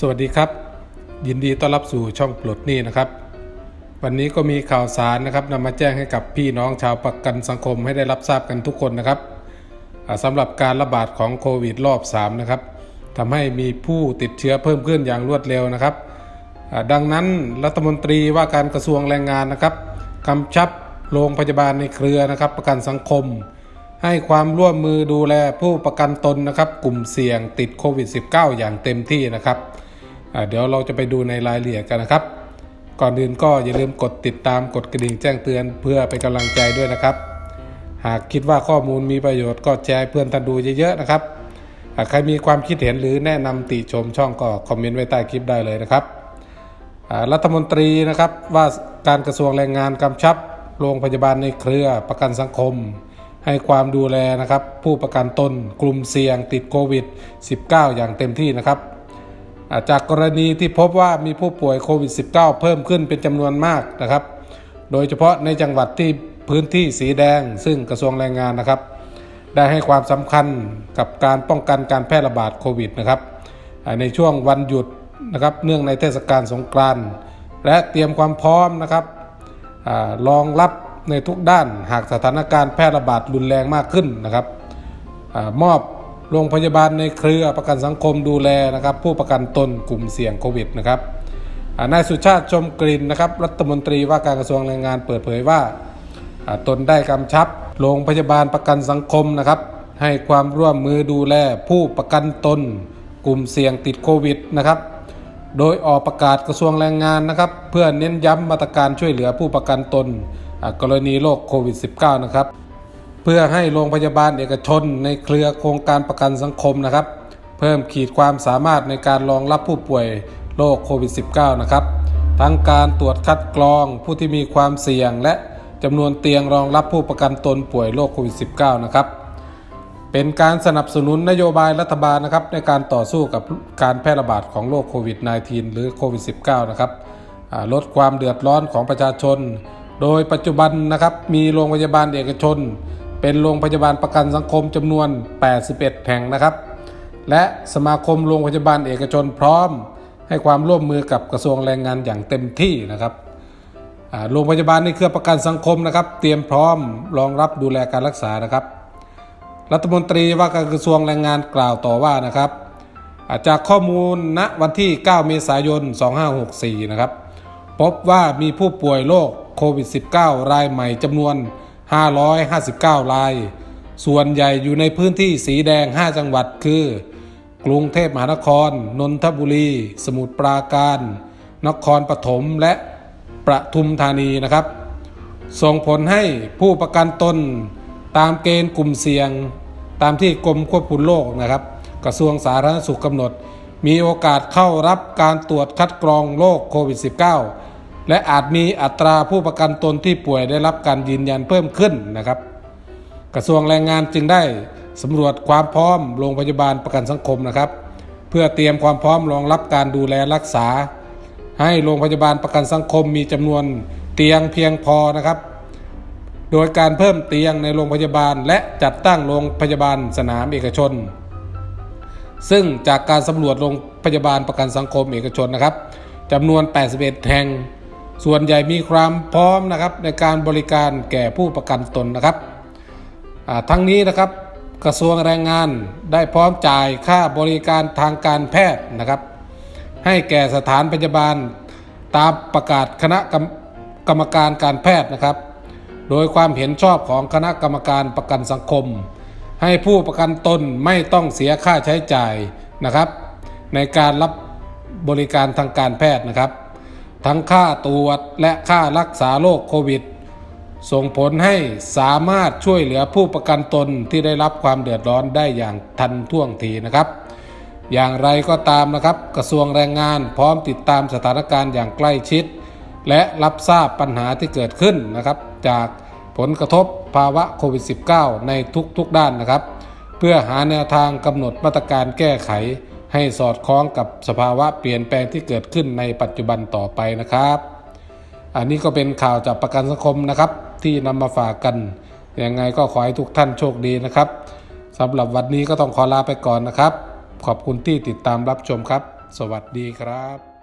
สวัสดีครับ ยินดีต้อนรับสู่ช่องปลดหนี้นะครับ วันนี้ก็มีข่าวสารนะครับนำมาแจ้งให้กับพี่น้องชาวประกันสังคมให้ได้รับทราบกันทุกคนนะครับอ่าสำหรับการระบาดของโควิดรอบ3นะครับทำให้มีผู้ติดเชื้อเพิ่มขึ้นอย่างรวดเร็วนะครับ ดังนั้นรัฐมนตรีว่าการกระทรวงแรงงานนะครับกำชับโรงพยาบาลในเครือนะครับ ประกันสังคม ให้ความร่วมมือดูแลผู้ประกันตนนะครับ กลุ่มเสี่ยงติดโควิด -19 อย่างเต็มที่นะครับ เดี๋ยวเราจะไปดูในรายละเอียดกันนะครับ ก่อนอื่นก็อย่าลืมกดติดตามกดกระดิ่งแจ้งเตือนเพื่อเป็นกำลังใจด้วยนะครับ หากคิดว่าข้อมูลมีประโยชน์ก็แชร์เพื่อนท่านดูเยอะๆนะครับ หากใครมีความคิดเห็นหรือแนะนำติชมช่องก็คอมเมนต์ไว้ใต้คลิปได้เลยนะครับรัฐมนตรีนะครับว่าการกระทรวงแรงงานกำชับ โรงพยาบาลในเครือประกันสังคม ให้ความดูแลนะครับ ผู้ประกันตนกลุ่มเสี่ยงติดโควิด -19 อย่างเต็มที่นะครับ จากกรณีที่พบว่ามีผู้ป่วยโควิด -19 เพิ่มขึ้นเป็นจำนวนมากนะครับ โดยเฉพาะในจังหวัดที่พื้นที่สีแดง ซึ่งกระทรวงแรงงานนะครับ ได้ให้ความสำคัญกับการป้องกันการแพร่ระบาดโควิดนะครับในช่วงวันหยุดนะครับเนื่องในเทศกาลสงกรานต์และเตรียมความพร้อมนะครับรองรับในทุกด้านหากสถานการณ์แพร่ระบาดรุนแรงมากขึ้นนะครับอมอบ โรงพยาบาลในเครือประกันสังคมดูแลนะครับ ผู้ประกันตนกลุ่มเสี่ยงโควิดนะครับนายสุชาติชมกลิ่นนะครับ รัฐมนตรีว่าการกระทรวงแรงงานเปิดเผยว่าตนได้กำชับ โรงพยาบาลประกันสังคมนะครับ ให้ความร่วมมือดูแลผู้ประกันตน กลุ่มเสี่ยงติดโควิดนะครับ โดยออกประกาศกระทรวงแรงงานนะครับ เพื่อเน้นย้ำมาตรการช่วยเหลือผู้ประกันตน กรณีโรคโควิด -19 นะครับ เพื่อให้โรงพยาบาลเอกชน ในเครือโครงการประกันสังคมนะครับ เพิ่มขีดความสามารถในการรองรับผู้ป่วยโรคโควิด -19 นะครับทั้งการตรวจคัดกรองผู้ที่มีความเสี่ยง และจำนวนเตียงรองรับผู้ประกันตนป่วยโรคโควิด -19 นะครับเป็นการสนับสนุนนโยบายรัฐบาลนะครับในการต่อสู้กับการแพร่ระบาดของโรคโควิด -19 หรือโควิด -19 นะครับลดความเดือดร้อนของประชาชน โดยปัจจุบันนะครับมีโรงพยาบาลเอกชน เป็นโรงพยาบาลประกันสังคมจำนวน 81 แห่งนะครับ และสมาคมโรงพยาบาลเอกชนพร้อม ให้ความร่วมมือกับกระทรวงแรงงานอย่างเต็มที่นะครับโรงพยาบาลในเครือประกันสังคมนะครับ เตรียมพร้อมรองรับดูแลการรักษานะครับ รัฐมนตรีว่าการกระทรวงแรงงานกล่าวต่อว่านะครับาจากข้อมูลณวันที่ 9 เมษายน 2564 นะครับ พบว่ามีผู้ป่วยโรคโควิด -19 รายใหม่จำนวน 559 ราย ส่วนใหญ่อยู่ในพื้นที่สีแดง 5 จังหวัดคือ กรุงเทพมหานคร นนทบุรี สมุทรปราการ นครปฐมและประทุมธานีนะครับ ส่งผลให้ผู้ประกันตนตามเกณฑ์กลุ่มเสี่ยง ตามที่กรมควบคุมโรคนะครับ กระทรวงสาธารณสุขกำหนด มีโอกาสเข้ารับการตรวจคัดกรองโรคโควิด -19 และอาจมีอัตราผู้ประกันตนที่ป่วยได้รับการยืนยันเพิ่มขึ้นนะครับ กระทรวงแรงงานจึงได้สำรวจความพร้อมโรงพยาบาลประกันสังคมนะครับ เพื่อเตรียมความพร้อมรองรับการดูแลรักษา ให้โรงพยาบาลประกันสังคมมีจำนวนเตียงเพียงพอนะครับ โดยการเพิ่มเตียงในโรงพยาบาล และจัดตั้งโรงพยาบาลสนามเอกชน ซึ่งจากการสำรวจโรงพยาบาลประกันสังคมเอกชนนะครับจำนวน 81 แห่ง ส่วนใหญ่มีความพร้อมนะครับในการบริการแก่ผู้ประกันตนนะครับทั้งนี้นะครับกระทรวงแรงงานได้พร้อมจ่ายค่าบริการทางการแพทย์นะครับ ให้แก่สถานพยาบาลตามประกาศคณะกรกรรมการการแพทย์นะครับ โดยความเห็นชอบของคณะกรรมการประกันสังคม ให้ผู้ประกันตนไม่ต้องเสียค่าใช้จ่ายนะครับ ในการรับบริการทางการแพทย์นะครับ ทั้งค่าตรวจและค่ารักษาโรคโควิด ส่งผลให้สามารถช่วยเหลือผู้ประกันตนที่ได้รับความเดือดร้อนได้อย่างทันท่วงทีนะครับ อย่างไรก็ตามนะครับ กระทรวงแรงงานพร้อมติดตามสถานการณ์อย่างใกล้ชิด และรับทราบปัญหาที่เกิดขึ้นนะครับ จากผลกระทบภาวะโควิด -19 ในทุกๆด้านนะครับ เพื่อหาแนวทางกำหนดมาตรการแก้ไข ให้สอดคล้องกับสภาวะเปลี่ยนแปลงที่เกิดขึ้นในปัจจุบันต่อไปนะครับ อันนี้ก็เป็นข่าวจากประกันสังคมนะครับ ที่นำมาฝากกันยังไงก็ขอให้ทุกท่านโชคดีนะครับสำหรับวันนี้ก็ต้องขอลาไปก่อนนะครับ ขอบคุณที่ติดตามรับชมครับ สวัสดีครับ